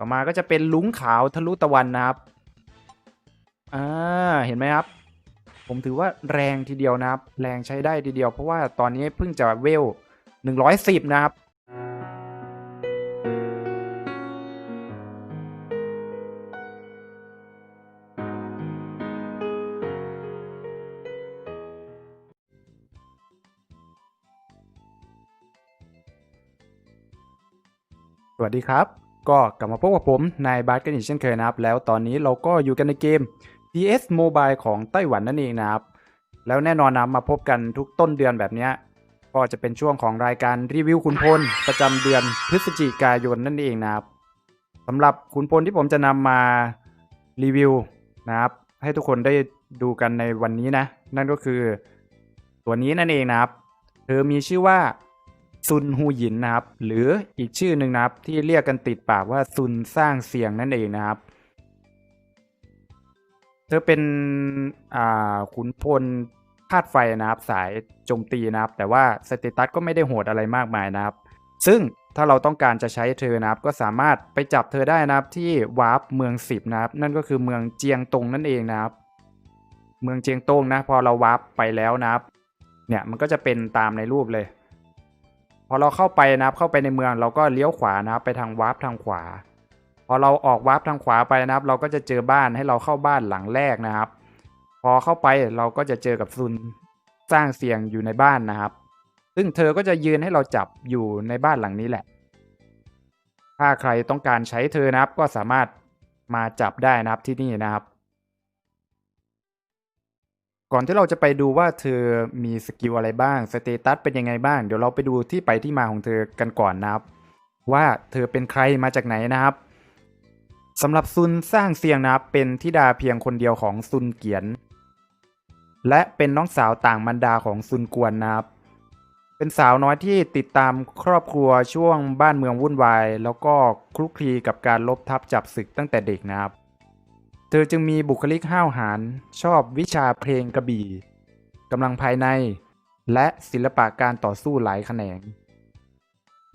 ต่อมาก็จะเป็นลุงขาวทะลุตะวันนะครับอ่าเห็นไหมครับ ผมถือว่าแรงทีเดียวนะครับ แรงใช้ได้ทีเดียว เพราะว่าตอนนี้เพิ่งจะเวล 110 นะครับสวัสดีครับ ก็กลับมาพบกับผมนายบาสกันอีกเช่นเคยนะครับ แล้วตอนนี้เราก็อยู่กันในเกม DS Mobile ของไต้หวันนั่นเองนะครับ แล้วแน่นอนนะมาพบกันทุกต้นเดือนแบบนี้ก็จะเป็นช่วงของรายการรีวิวขุนพล ประจำเดือนพฤศจิกายนนั่นเองนะครับสำหรับขุนพลที่ผมจะนำมารีวิวนะครับ ให้ทุกคนได้ดูกันในวันนี้นะ นั่นก็คือตัวนี้นั่นเองนะครับ เธอมีชื่อว่า ซุนฮูหยินนะครับ หรืออีกชื่อหนึ่งนะครับ ที่เรียกกันติดปากว่าซุนสร้างเสียงนั่นเองนะครับ เธอเป็นขุนพลธาตุไฟนะครับสายโจมตีนะครับ แต่ว่าสเตตัสก็ไม่ได้โหดอะไรมากมายนะครับ ซึ่งถ้าเราต้องการจะใช้เธอนะครับ ก็สามารถไปจับเธอได้นะครับที่วาร์ปเมืองสิบนะครับ นั่นก็คือเมืองเจียงตงนั่นเองนะครับ เมืองเจียงตงนะ พอเราวาร์ปไปแล้วนะครับ เนี่ยมันก็จะเป็นตามในรูปเลย พอเราเข้าไปนะครับเข้าไปในเมืองเราก็เลี้ยวขวานะครับไปทางวาร์ปทางขวา พอเราออกวาร์ปทางขวาไปนะครับ เราก็จะเจอบ้านให้เราเข้าบ้านหลังแรกนะครับ พอเข้าไปเราก็จะเจอกับซุนสร้างเสียงอยู่ในบ้านนะครับ ซึ่งเธอก็จะยืนให้เราจับอยู่ในบ้านหลังนี้แหละ ถ้าใครต้องการใช้เธอนะครับก็สามารถมาจับได้นะครับที่นี่นะครับ ก่อนที่เราจะไปดูว่าเธอมีสกิลอะไรบ้าง สเตตัสเป็นยังไงบ้าง เดี๋ยวเราไปดูที่ไปที่มาของเธอกันก่อนนะครับ ว่าเธอเป็นใครมาจากไหนนะครับสำหรับซุนสร้างเสียงนะครับเป็นธิดาเพียงคนเดียวของซุนเกียน และเป็นน้องสาวต่างมันดาของซุนกวนนะครับ เป็นสาวน้อยที่ติดตามครอบครัวช่วงบ้านเมืองวุ่นวาย แล้วก็คลุกคลีกับการลบทับจับศึกตั้งแต่เด็กนะครับ เธอจึงมีบุคลิกห้าวหาญชอบวิชาเพลงกระบี่กำลังภายใน และศิลปะการต่อสู้หลายแขนง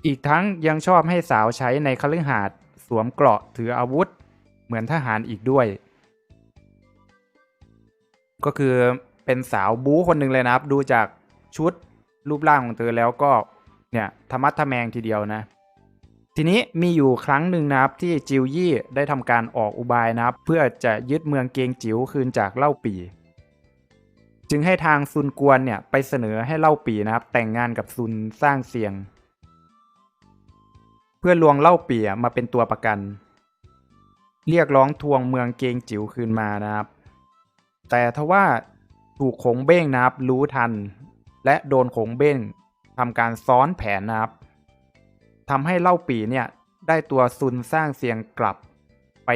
อีกทั้งยังชอบให้สาวใช้ในคฤหาสน์สวมเกราะถืออาวุธ เหมือนทหารอีกด้วย ก็คือเป็นสาวบู๊คนหนึ่งเลยนะครับ ดูจากชุดรูปร่างของเธอแล้วก็เนี่ยธรรมัดทะแมงทีเดียวนะ ทีนี้มีอยู่ครั้งหนึ่งนะครับที่จิวยี่ได้ทำการออกอุบายนะครับ เพื่อจะยึดเมืองเกงจิ๋วคืนจากเล่าปี จึงให้ทางซุนกวนเนี่ยไปเสนอให้เล่าปีนะครับ แต่งงานกับซุนสร้างเสียง เพื่อลวงเล่าปีมาเป็นตัวประกัน เรียกร้องทวงเมืองเกงจิ๋วคืนมานะครับ แต่ทว่าถูกขงเบ้งนะครับรู้ทัน และโดนขงเบ้งทำการซ้อนแผนนะครับ ทำให้เล่าปีเนี่ยได้ตัวซุนสร้างเสียงกลับไป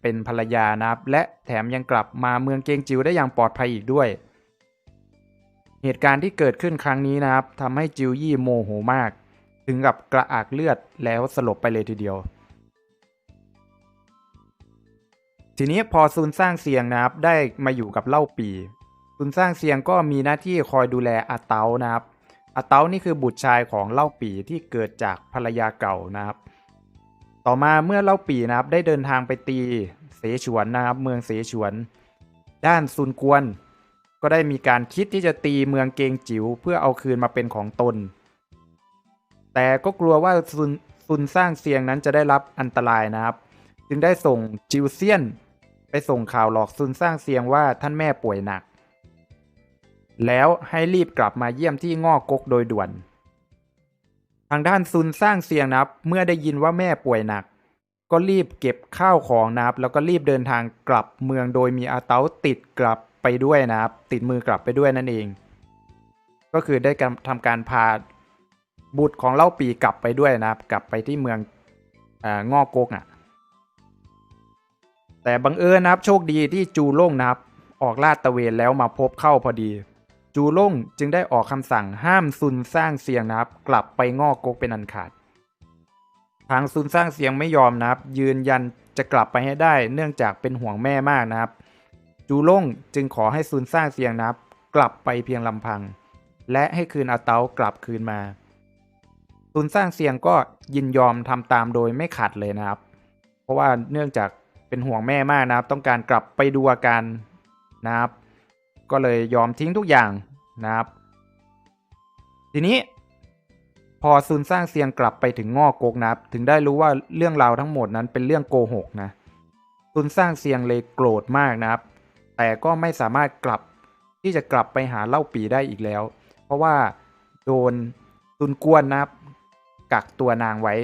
เป็นภรรยานะครับ และแถมยังกลับมาเมืองเกงจิวได้อย่างปลอดภัยอีกด้วย เหตุการณ์ที่เกิดขึ้นครั้งนี้นะครับทำให้จิวยี่โมโหมาก ถึงกับกระอักเลือดแล้วสลบไปเลยทีเดียว ทีนี้พอซุนสร้างเสียงนะครับได้มาอยู่กับเล่าปีซุนสร้างเสียงก็มีหน้าที่คอยดูแลอาเตานะครับ อาเตานี่คือบุตรชายของเล่าปีที่เกิดจากภรรยาเก่านะครับ ต่อมาเมื่อเล่าปีนะครับได้เดินทางไปตีเสฉวนนะครับ เมืองเสฉวน ด้านซุนกวน ก็ได้มีการคิดที่จะตีเมืองเกงจิ๋วเพื่อเอาคืนมาเป็นของตน แต่ก็กลัวว่าซุนซุนสร้างเสียงนั้นจะได้รับอันตรายนะครับ จึงได้ส่งจิวเซียน ไปส่งข่าวหลอกซุนสร้างเสียงว่าท่านแม่ป่วยหนัก แล้วให้รีบกลับมาเยี่ยมที่ง่อกกโดยด่วน ทางด้านซุนสร้างเสียงนับเมื่อได้ยินว่าแม่ป่วยหนัก ก็รีบเก็บข้าวของนะครับ แล้วก็รีบเดินทางกลับเมืองโดยมีอาเตาติดกลับไปด้วยนะครับ ติดมือกลับไปด้วยนั่นเอง ก็คือได้การทำการพาบุตรของเล่าปีกลับไปด้วยนะครับ กลับไปที่เมืององอกกอะ แต่บังเอิญนะครับ โชคดีที่จูโล่งนะครับ ออกลาดตะเวนแล้วมาพบเข้าพอดี จูล่งจึงได้ออกคำสั่งห้ามซุนสร้างเสียงนะครับ กลับไปงอกกกเป็นอันขาด ทางซุนสร้างเสียงไม่ยอมนะครับ ยืนยันจะกลับไปให้ได้เนื่องจากเป็นห่วงแม่มากนะครับ จูล่งจึงขอให้ซุนสร้างเสียงนะครับ กลับไปเพียงลำพัง และให้คืนอาเตากลับคืนมาซุนสร้างเสียงก็ยินยอมทำตามโดยไม่ขัดเลยนะครับ เพราะว่าเนื่องจากเป็นห่วงแม่มากนะครับ ต้องการกลับไปดูอาการนะครับ ก็เลยยอมทิ้งทุกอย่างนะครับ ทีนี้พอซุนสร้างเซียงกลับไปถึงงอกกนะครับ ถึงได้รู้ว่าเรื่องราวทั้งหมดนั้นเป็นเรื่องโกหกนะซุนสร้างเซียงเลยโกรธมากนะครับ แต่ก็ไม่สามารถกลับที่จะกลับไปหาเล่าปีได้อีกแล้ว เพราะว่าโดนซุนกวนนะครับ กักตัวนางไว้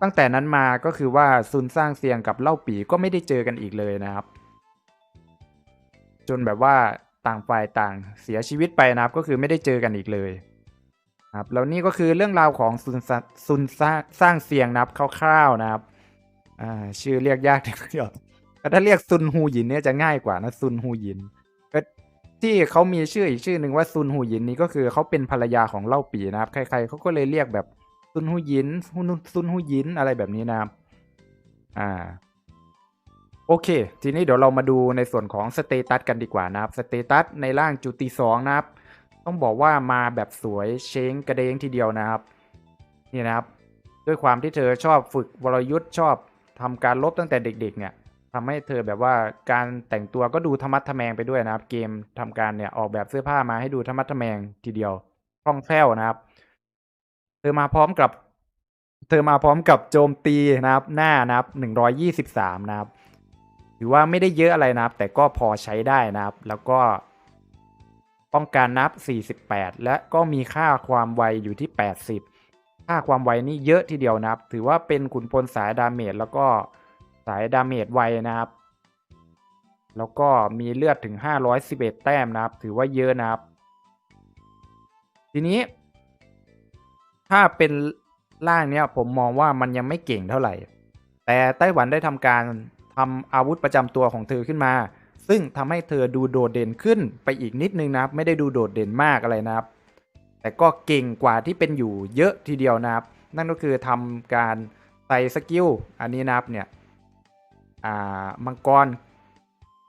ตั้งแต่นั้นมาก็คือว่าซุนสร้างเซียงกับเล่าปีก็ไม่ได้เจอกันอีกเลยนะครับ จนแบบว่าต่างฝ่ายต่างเสียชีวิตไปนะครับ ก็คือไม่ได้เจอกันอีกเลยครับแล้วนี่ก็คือเรื่องราวของซุนซซุนสร้างสร้างเซียงนะครับคร่าวๆนะครับอ่าชื่อเรียกยากเดียวแต่ถ้าเรียกซุนฮูหยินเนี่ยจะง่ายกว่านะซุนฮูหยินก็ที่เขามีชื่ออีกชื่อหนึ่งว่าซุนฮูหยินนี่ก็คือเขาเป็นภรรยาของเล่าปีนะครับ ใคร ๆเขาก็เลยเรียกแบบซุนฮูหยินฮุนซุนฮูหยินอะไรแบบนี้นะครับ อ่า โอเค ทีนี้เดี๋ยวเรามาดูในส่วนของสเตตัสกันดีกว่านะครับสเตตัสในร่างจุติสองนะครับ ต้องบอกว่ามาแบบสวยเช้งกระเด้งทีเดียวนะครับ นี่นะครับ ด้วยความที่เธอชอบฝึกวรยุทธ์ชอบทำการลบตั้งแต่เด็ก ๆ เนี่ยทำให้เธอแบบว่าการแต่งตัวก็ดูธรรมัดทแมงไปด้วยนะครับ เกมทำการเนี่ยออกแบบเสื้อผ้ามาให้ดูธรรมัดทแมงทีเดียวคล่องแคล่วนะครับ เธอมาพร้อมกับ เธอมาพร้อมกับโจมตีนะครับ หน้านะครับหนึ่งร้อยยี่สิบสามนะครับ ถือว่าไม่ได้เยอะอะไรนะครับ แต่ก็พอใช้ได้นะครับ แล้วก็ป้องกันนับ 48 และก็มีค่าความไวอยู่ที่ 80 ค่าความไวนี่เยอะทีเดียวนะครับ ถือว่าเป็นขุนพลสายดาเมจแล้วก็สายดาเมจไวนะครับ แล้วก็มีเลือดถึง 511 แต้มนะครับ ถือว่าเยอะนะครับ ทีนี้ ถ้าเป็นร่างเนี้ยผมมองว่ามันยังไม่เก่งเท่าไหร่ แต่ไต้หวันได้ทำการ ทำอาวุธประจำตัวของเธอขึ้นมา ซึ่งทำให้เธอดูโดดเด่นขึ้นไปอีกนิดนึงนะครับ ไม่ได้ดูโดดเด่นมากอะไรนะครับ แต่ก็เก่งกว่าที่เป็นอยู่เยอะทีเดียวนะครับ นั่นก็คือทำการใส่สกิลอันนี้นะครับเนี่ยอ่ามังกร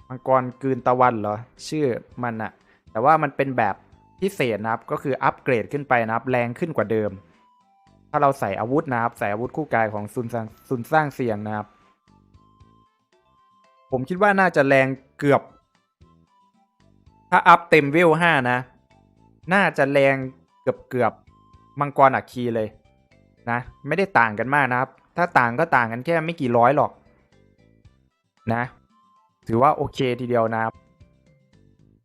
มังกรกืนตะวันเหรอ ชื่อมันอะแต่ว่ามันเป็นแบบพิเศษนะครับ ก็คืออัปเกรดขึ้นไปนะครับ แรงขึ้นกว่าเดิม ถ้าเราใส่อาวุธนะครับ ใส่อาวุธคู่กายของซุนสร้างซุนสร้างเสียงนะครับ ผมคิดว่าน่าจะแรงเกือบ ถ้าอัพเต็มเวลห้านะ น่าจะแรงเกือบเกือบมังกรอัคคีเลยนะ ไม่ได้ต่างกันมากนะครับ ถ้าต่างก็ต่างกันแค่ไม่กี่ร้อยหรอก นะ ถือว่าโอเคทีเดียวนะครับ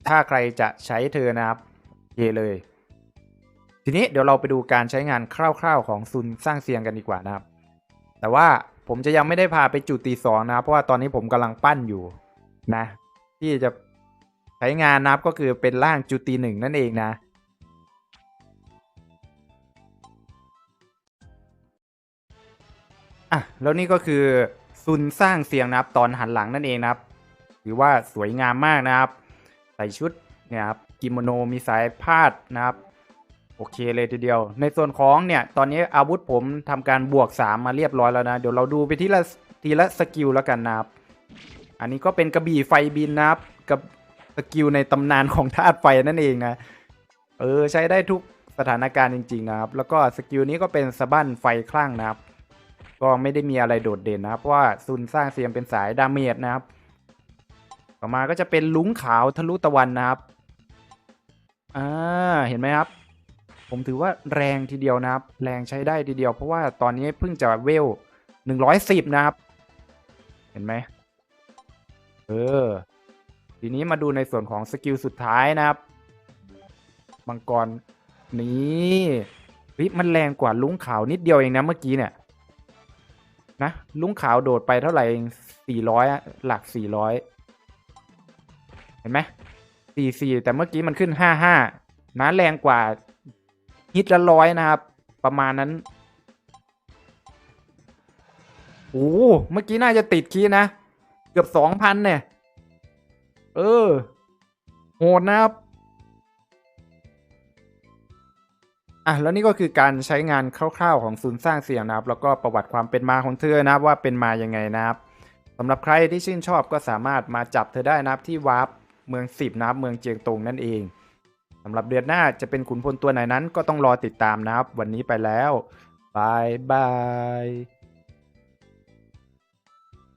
ถ้าใครจะใช้เธอนะครับโอเคเลย ทีนี้เดี๋ยวเราไปดูการใช้งานคร่าวๆของซุนสร้างเสียงกันดีกว่านะครับ แต่ว่า ผมจะยังไม่ได้พาไปจุดตีสองนะครับเพราะว่าตอนนี้ผมกำลังปั้นอยู่นะ ที่จะใช้งานนับก็คือเป็นร่างจุดตีหนึ่งนั่นเองนะ อะ แล้วนี่ก็คือซุนสร้างเสียงนะครับตอนหันหลังนั่นเองนะครับถือว่าสวยงามมากนะครับ ใส่ชุดเนี่ยครับกิโมโนมีสายพาดนะครับ โอเคเลยทีเดียว ในส่วนของเนี่ยตอนนี้อาวุธผมทำการบวก 3 มาเรียบร้อยแล้วนะ เดี๋ยวเราดูไปทีละทีละสกิลแล้วกันนะครับ อันนี้ก็เป็นกระบี่ไฟบินนะครับ กับสกิลในตำนานของธาตุไฟนั่นเองนะ เออใช้ได้ทุกสถานการณ์จริง ๆ นะครับ แล้วก็สกิลนี้ก็เป็นสะบั้นไฟคลั่งนะครับ ก็ไม่ได้มีอะไรโดดเด่นนะครับ เพราะว่าซุนสร้างเสียงเป็นสายดาเมจนะครับ ต่อมาก็จะเป็นลุงขาวทะลุตะวันนะครับ อ่าเห็นไหมครับ ผมถือว่าแรงทีเดียวนะครับ แรงใช้ได้ทีเดียว เพราะว่าตอนนี้เพิ่งจะเวลหนึ่งร้อยสิบนะครับ เห็นไหมเออ ทีนี้มาดูในส่วนของสกิลสุดท้ายนะครับมังกรนี่เฮ้ยมันแรงกว่าลุงขาวนิดเดียวเองนะเมื่อกี้เนี่ยนะลุงขาวโดดไปเท่าไหร่เองสี่ร้อยหลักสี่ร้อยเห็นไหมสี่สี่แต่เมื่อกี้มันขึ้นห้าห้านะแรงกว่า ฮิตละร้อยนะครับ ประมาณนั้นโอ้เมื่อกี้น่าจะติดคีย์นะ เกือบสองพันเนี่ย เออ โหดนะครับ อะ แล้วนี่ก็คือการใช้งานคร่าวๆของศูนย์สร้างเสียงนะครับ แล้วก็ประวัติความเป็นมาของเธอนะครับว่าเป็นมายังไงนะครับสำหรับใครที่ชื่นชอบก็สามารถมาจับเธอได้นะครับที่วาร์ปเมืองสิบนะครับเมืองเจียงตงนั่นเอง สำหรับเดือนหน้าจะเป็นขุนพลตัวไหนนั้นก็ต้องรอติดตามนะครับ วันนี้ไปแล้วบายบาย